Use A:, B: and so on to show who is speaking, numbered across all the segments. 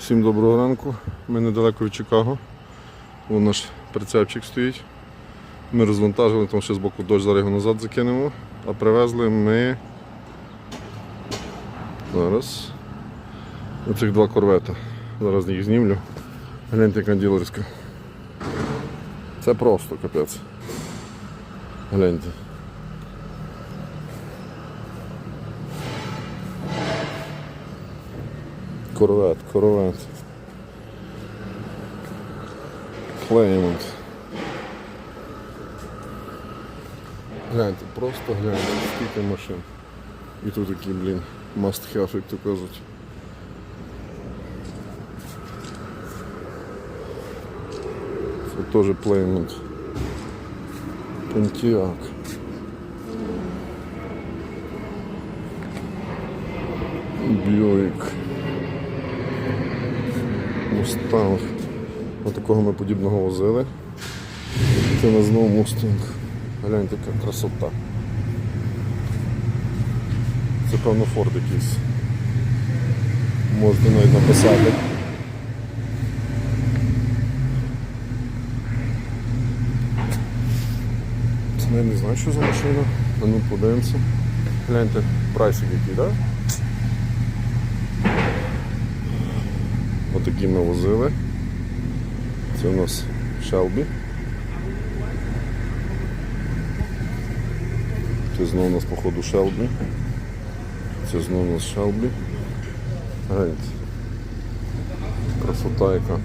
A: Всім доброго ранку. Ми недалеко від Чикаго. Вон наш прицепчик стоїть. Ми розвантажили, там ще з боку дощ, зараз його назад закинемо. А привезли ми зараз оцих два корвета. Зараз їх знімлю. Гляньте, яка ділерська. Це просто капець. Гляньте. Корвет, корвет. Клеймонт. Гляньте, просто гляньте, скільки машин. І тут такі, блін, must have, як то кажуть. Це теж Plymouth. Pontiac. Бьойк. Мустанг. Такого ми подібного возили. Це у нас знову мустанг. Гляньте, яка красота. Це певно Форд якийсь. Можете навіть написати. Я не знаю, що за машина. Ну подивимося. Гляньте, прайсик який, так? Да? Отакі ми возили. Це у нас Shelby. Це знову у нас походу Shelby. Це знову у нас Shelby. Гляньте. Красота яка.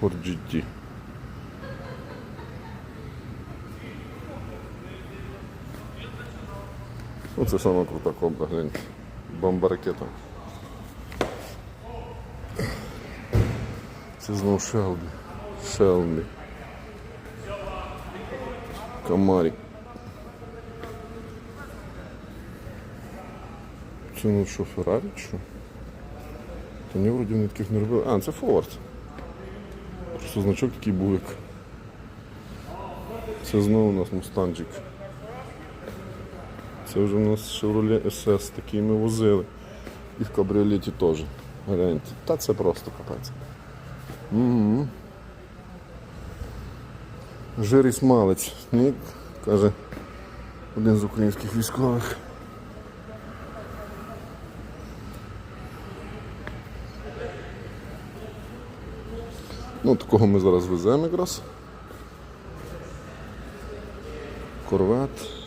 A: Ford GT. Оце саме крута кобра, гляньте. Бомба ракета. Це знову Шелбі. Шелбі. Камарік. Це ну що, Феррарі що? Та ні, вроді вони таких не робили. А, це Форд. Просто значок такий був як. Це знову у нас мустанджик. Це вже у нас Chevrolet SS, такий ми возили. І в кабріолеті теж. Гляньте. Та це просто капець. Угу. Жир і смалець. Ні, каже один з українських військових. Ну, такого ми зараз веземо якраз. Корвет.